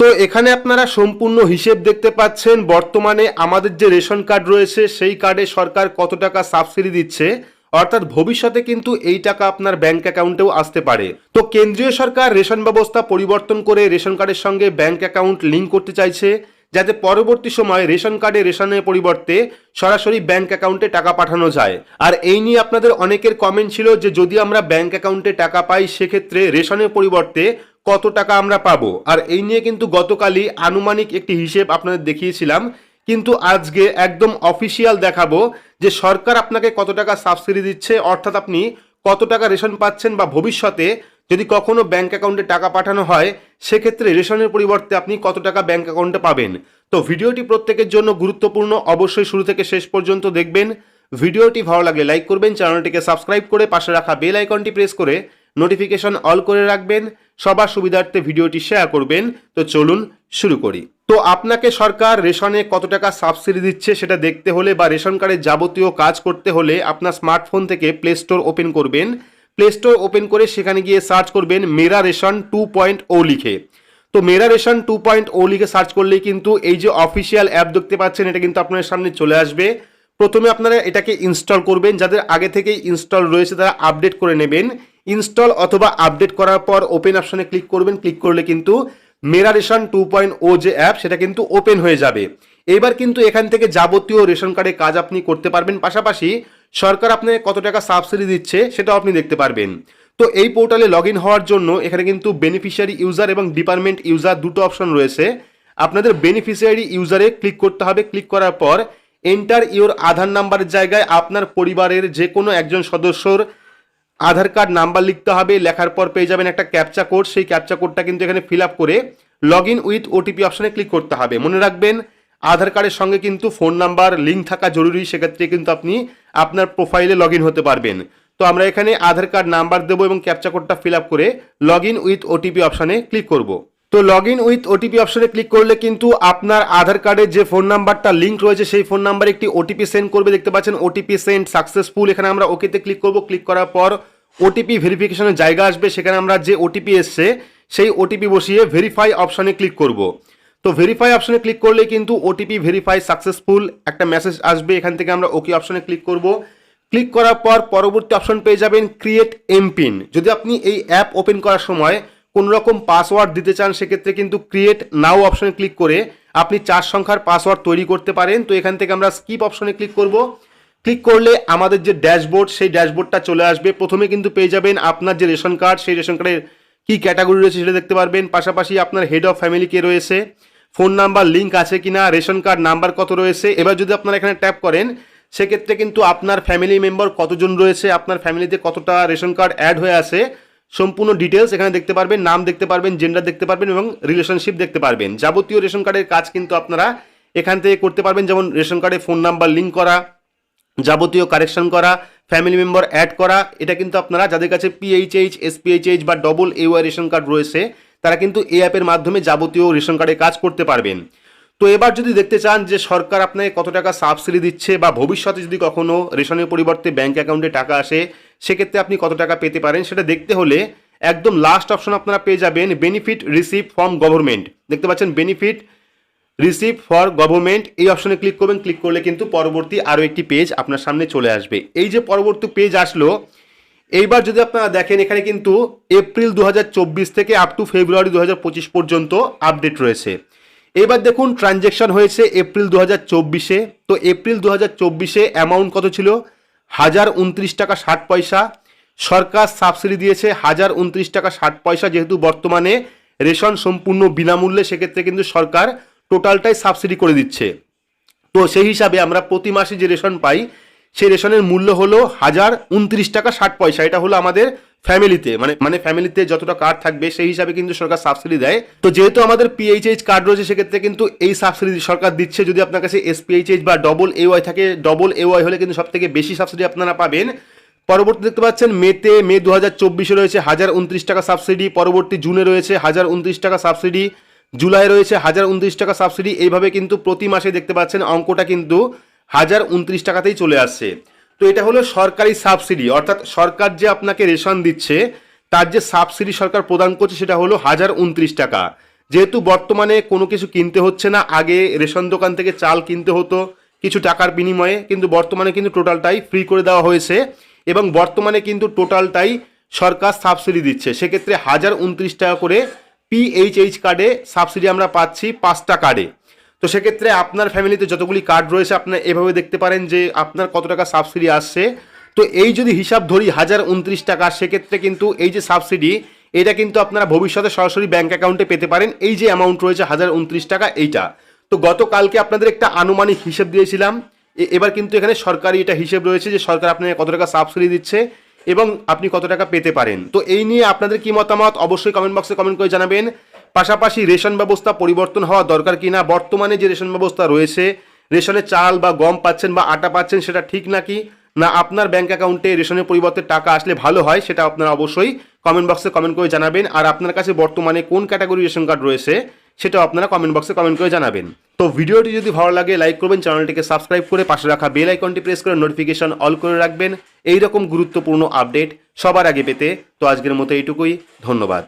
তো এখানে আপনারা সম্পূর্ণ হিসেব দেখতে পাচ্ছেন, বর্তমানে আমাদের যে রেশন কার্ড রয়েছে, সেই কার্ডে সরকার কত টাকা সাবসিডি দিচ্ছে, অর্থাৎ ভবিষ্যতে কিন্তু এই টাকা আপনার ব্যাংক অ্যাকাউন্টেও আসতে পারে। তো কেন্দ্রীয় সরকার রেশন ব্যবস্থা পরিবর্তন করে রেশন কার্ডের সঙ্গে ব্যাংক অ্যাকাউন্ট লিঙ্ক করতে চাইছে, যাতে পরবর্তী সময় রেশন কার্ডে রেশনের পরিবর্তে সরাসরি ব্যাংক অ্যাকাউন্টে টাকা পাঠানো যায়। আর এই নিয়ে আপনাদের অনেকের কমেন্ট ছিল যে যদি আমরা ব্যাংক অ্যাকাউন্টে টাকা পাই, সেক্ষেত্রে রেশনের পরিবর্তে কত টাকা আমরা পাবো? আর এই নিয়ে কিন্তু গতকালই আনুমানিক একটি হিসেব আপনাদের দেখিয়েছিলাম। কিন্তু আজকে একদম অফিসিয়াল দেখাবো যে সরকার আপনাকে কত টাকা সাবসিডি দিচ্ছে, অর্থাৎ আপনি কত টাকা রেশন পাচ্ছেন বা ভবিষ্যতে যদি কখনো ব্যাংক অ্যাকাউন্টে টাকা পাঠানো হয়, সেক্ষেত্রে রেশনের পরিবর্তে আপনি কত টাকা ব্যাংক অ্যাকাউন্টে পাবেন। তো ভিডিওটি প্রত্যেকের জন্য গুরুত্বপূর্ণ, অবশ্যই শুরু থেকে শেষ পর্যন্ত দেখবেন। ভিডিওটি ভালো লাগলে লাইক করবেন চ্যানেলটিকে সাবস্ক্রাইব করে পাশে রাখা বেল আইকনটি প্রেস করে নোটিফিকেশন অল করে রাখবেন, সবার সুবিধার্থে ভিডিওটি শেয়ার করবেন। তো চলুন শুরু করি। তো আপনাকে সরকার রেশনে কত টাকা সাবসিডি দিচ্ছে সেটা দেখতে হলে বা রেশন কার্ডের যাবতীয় কাজ করতে হলে আপনার স্মার্টফোন থেকে প্লে স্টোর ওপেন করবেন। প্লে স্টোর ওপেন করে সেখানে গিয়ে সার্চ করবেন Mera ration two point O লিখে। তো Mera ration two point O লিখে সার্চ করলেই কিন্তু এই যে অফিসিয়াল অ্যাপ দেখতে পাচ্ছেন, এটা কিন্তু আপনার সামনে চলে আসবে। প্রথমে আপনারা এটাকে ইনস্টল করবেন। যাদের আগে থেকেই ইনস্টল রয়েছে তারা আপডেট করে নেবেন। ইনস্টল অথবা আপডেট করার পর ওপেন অপশনে ক্লিক করবেন। ক্লিক করলে কিন্তু Mera ration two point O যে অ্যাপ, সেটা কিন্তু ওপেন হয়ে যাবে। এবার কিন্তু এখান থেকে যাবতীয় রেশন কার্ডের কাজ আপনি করতে পারবেন। পাশাপাশি সরকার আপনাকে কত টাকা সাবসিডি দিচ্ছে, সেটাও আপনি দেখতে পারবেন। তো এই পোর্টালে লগ হওয়ার জন্য এখানে কিন্তু বেনিফিশিয়ারি ইউজার এবং ডিপার্টমেন্ট ইউজার দুটো অপশন রয়েছে। আপনাদের বেনিফিশিয়ারি ইউজারে ক্লিক করতে হবে। ক্লিক করার পর এন্টার ইউর আধার নাম্বারের জায়গায় আপনার পরিবারের যে কোনো একজন সদস্যর আধার কার্ড, নাম্বার লিখতে হবে, লেখার পর পেয়ে যাবেন একটা ক্যাপচা কোড। সেই ক্যাপচা কোডটা কিন্তু এখানে ফিল আপ করে লগ ইন উইথ ওটিপি অপশানে ক্লিক করতে হবে। মনে রাখবেন, আধার কার্ডের সঙ্গে কিন্তু ফোন নাম্বার লিঙ্ক থাকা জরুরি। সেক্ষেত্রে কিন্তু আপনি আপনার প্রোফাইলে লগ হতে পারবেন। তো আমরা এখানে আধার কার্ড, নাম্বার দেবো এবং ক্যাপচা কোডটা ফিল আপ করে লগ ইন উইথ ওটিপি অপশানে ক্লিক করব। তো লগ ইন উইথ ওটিপি অপশনে ক্লিক করলে কিন্তু আপনার আধার কার্ডের যে ফোন নাম্বারটা লিঙ্ক রয়েছে, সেই ফোন নাম্বারে একটি ওটিপি সেন্ড করবে। দেখতে পাচ্ছেন ওটিপি সেন্ড সাকসেসফুল এখানে আমরা ওকেতে ক্লিক করব। ক্লিক করার পর ওটিপি ভেরিফিকেশনের জায়গা আসবে। সেখানে আমরা যে ওটিপি এসছে, সেই ওটিপি বসিয়ে ভেরিফাই অপশনে ক্লিক করব। তো ভেরিফাই অপশনে ক্লিক করলে কিন্তু ওটিপি ভেরিফাই সাকসেসফুল একটা মেসেজ আসবে। এখান থেকে আমরা ওকে অপশনে ক্লিক করব। ক্লিক করার পর পরবর্তী অপশন পেয়ে যাবেন ক্রিয়েট এমপিন যদি আপনি এই অ্যাপ ওপেন করার সময় কোনো রকম পাসওয়ার্ড দিতে চান, সেক্ষেত্রে কিন্তু ক্রিয়েট নাও অপশনে ক্লিক করে আপনি চার সংখ্যার পাসওয়ার্ড তৈরি করতে পারেন। তো এখান থেকে আমরা স্কিপ অপশনে ক্লিক করব। ক্লিক করলে আমাদের যে ড্যাশবোর্ড সেই ড্যাশবোর্ডটা চলে আসবে। প্রথমে কিন্তু পেয়ে যাবেন আপনার যে রেশন কার্ড সেই রেশন কার্ডের কী ক্যাটাগরি রয়েছে সেটা দেখতে পারবেন। পাশাপাশি আপনার হেড অফ ফ্যামিলি কে রয়েছে ফোন নাম্বার লিঙ্ক আছে কি না রেশন কার্ড নাম্বার কত রয়েছে। এবার যদি আপনারা এখানে ট্যাপ করেন, সেক্ষেত্রে কিন্তু আপনার ফ্যামিলি মেম্বার কতজন রয়েছে, আপনার ফ্যামিলিতে কতটা রেশন কার্ড অ্যাড হয়ে আছে সম্পূর্ণ ডিটেলস এখানে দেখতে পারবেন, নাম দেখতে পারবেন জেন্ডার দেখতে পারবেন এবং রিলেশনশিপ দেখতে পারবেন। যাবতীয় রেশন কার্ডের কাজ কিন্তু আপনারা এখান থেকে করতে পারবেন, যেমন রেশন কার্ডে ফোন নাম্বার লিঙ্ক করা, যাবতীয় কারেকশন করা ফ্যামিলি মেম্বার অ্যাড করা, এটা কিন্তু আপনারা যাদের কাছে পিএইচএইচ এসপিএইচএইচ বা ডবল এওয়াই রেশন কার্ড রয়েছে, তারা কিন্তু এই অ্যাপের মাধ্যমে যাবতীয় রেশন কার্ডে কাজ করতে পারবেন। তো এবার যদি দেখতে চান যে সরকার আপনাকে কত টাকা সাবসিডি দিচ্ছে বা ভবিষ্যতে যদি কখনো রেশনের পরিবর্তে ব্যাঙ্ক অ্যাকাউন্টে টাকা আসে সেক্ষেত্রে আপনি কত টাকা পেতে পারেন সেটা দেখতে হলে একদম লাস্ট অপশন আপনারা পেয়ে যাবেন বেনিফিট রিসিভ ফ্রম গভর্নমেন্ট দেখতে পাচ্ছেন বেনিফিট রিসিভ ফর গভর্নমেন্ট এই অপশনে ক্লিক করবেন ক্লিক করলে কিন্তু পরবর্তী আরও একটি পেজ আপনার সামনে চলে আসবে। এই যে পরবর্তী পেজ আসলো, এইবার যদি আপনারা দেখেন, এখানে কিন্তু এপ্রিল দু হাজার চব্বিশ থেকে আপ টু ফেব্রুয়ারি দু হাজার পঁচিশ পর্যন্ত আপডেট রয়েছে। এবার দেখুন ট্রানজ্যাকশন হয়েছে এপ্রিল দু হাজার তো এপ্রিল দু হাজার চব্বিশে অ্যামাউন্ট কত ছিল? হাজার উনত্রিশ টাকা ষাট পয়সা। সরকার সাবসিডি দিয়েছে হাজার উনত্রিশ টাকা ষাট পয়সা যেহেতু বর্তমানে রেশন সম্পূর্ণ বিনামূল্যে, সেক্ষেত্রে কিন্তু সরকার টোটালটাই সাবসিডি করে দিচ্ছে। তো সেই হিসাবে আমরা প্রতি মাসে যে রেশন পাই, সেই রেশনের মূল্য হলো হাজার উনত্রিশ টাকা ষাট পয়সা। এটা হলো আমাদের ফ্যামিলিতে মানে মানে ফ্যামিলিতে যতটা কার্ড থাকবে, সেই হিসাবে কিন্তু সরকার সাবসিডি দেয়। তো যেহেতু আমাদের পিএইচএইচ কার্ড রয়েছে, সেক্ষেত্রে কিন্তু এই সাবসিডি সরকার দিচ্ছে যদি আপনার কাছে এসপিএইচএইচ বা ডবল এওয়াই থাকে ডবল এওয়াই হলে কিন্তু সব থেকে বেশি সাবসিডি আপনারা পাবেন। পরবর্তী দেখতে পাচ্ছেন, মেতে, মে দু হাজার চব্বিশে রয়েছে হাজার উনত্রিশ টাকা সাবসিডি পরবর্তী জুনে রয়েছে হাজার উনত্রিশ টাকা সাবসিডি জুলাই রয়েছে হাজার উনত্রিশ টাকা সাবসিডি এইভাবে কিন্তু প্রতি মাসে দেখতে পাচ্ছেন অঙ্কটা কিন্তু হাজার উনত্রিশ টাকাতেই চলে আসছে। তো এটা হলো সরকারি সাবসিডি, অর্থাৎ সরকার যে আপনাকে রেশন দিচ্ছে, তার যে সাবসিডি সরকার প্রদান করছে সেটা হলো হাজার উনত্রিশ টাকা। যেহেতু বর্তমানে কোনো কিছু কিনতে হচ্ছে না, আগে রেশন দোকান থেকে চাল কিনতে হতো, কিছু টাকার বিনিময়ে, কিন্তু বর্তমানে কিন্তু টোটালটাই ফ্রি করে দেওয়া হয়েছে এবং বর্তমানে কিন্তু টোটালটাই সরকার সাবসিডি দিচ্ছে। সেক্ষেত্রে হাজার উনত্রিশ টাকা করে পিএইচএইচ কার্ডে সাবসিডি আমরা পাচ্ছি পাঁচটা কার্ডে তো সেক্ষেত্রে আপনার ফ্যামিলিতে যতগুলি কার্ড রয়েছে আপনার এভাবে দেখতে পারেন যে আপনার কত টাকা সাবসিডি আসছে। তো এই যদি হিসাব ধরি, হাজার উনত্রিশ টাকা, সেক্ষেত্রে কিন্তু এই যে সাবসিডি এটা কিন্তু আপনারা ভবিষ্যতে সরাসরি ব্যাঙ্ক অ্যাকাউন্টে পেতে পারেন। এই যে অ্যামাউন্ট রয়েছে, হাজার উনত্রিশ টাকা, এইটা। তো গতকালকে আপনাদের একটা আনুমানিক হিসেব দিয়েছিলাম। এবার কিন্তু এখানে সরকারি এটা হিসেব রয়েছে যে সরকার আপনাকে কত টাকা সাবসিডি দিচ্ছে এবং আপনি কত টাকা পেতে পারেন। তো এই নিয়ে আপনাদের কি মতামত? অবশ্যই কমেন্ট বক্সে কমেন্ট করে জানাবেন। পাশাপাশি রেশন ব্যবস্থা পরিবর্তন হওয়া দরকার কিনা, বর্তমানে যে রেশন ব্যবস্থা রয়েছে, রেশনে চাল বা গম পাচ্ছেন বা আটা পাচ্ছেন, সেটা ঠিক নাকি? না আপনার ব্যাঙ্ক অ্যাকাউন্টে রেশনের পরিবর্তে টাকা আসলে ভালো হয়, সেটা আপনারা অবশ্যই কমেন্ট বক্সে কমেন্ট করে জানাবেন। আর আপনার কাছে বর্তমানে কোন ক্যাটাগরি রেশন কার্ড রয়েছে, সেটাও আপনারা কমেন্ট বক্সে কমেন্ট করে জানাবেন। তো ভিডিওটি যদি ভালো লাগে লাইক করবেন চ্যানেলটিকে সাবস্ক্রাইব করে পাশে রাখা বেল আইকনটি প্রেস করে নোটিফিকেশন অল করে রাখবেন। এই রকম গুরুত্বপূর্ণ আপডেট সবার আগে পেতে। তো আজকের মতো এইটুকুই, ধন্যবাদ।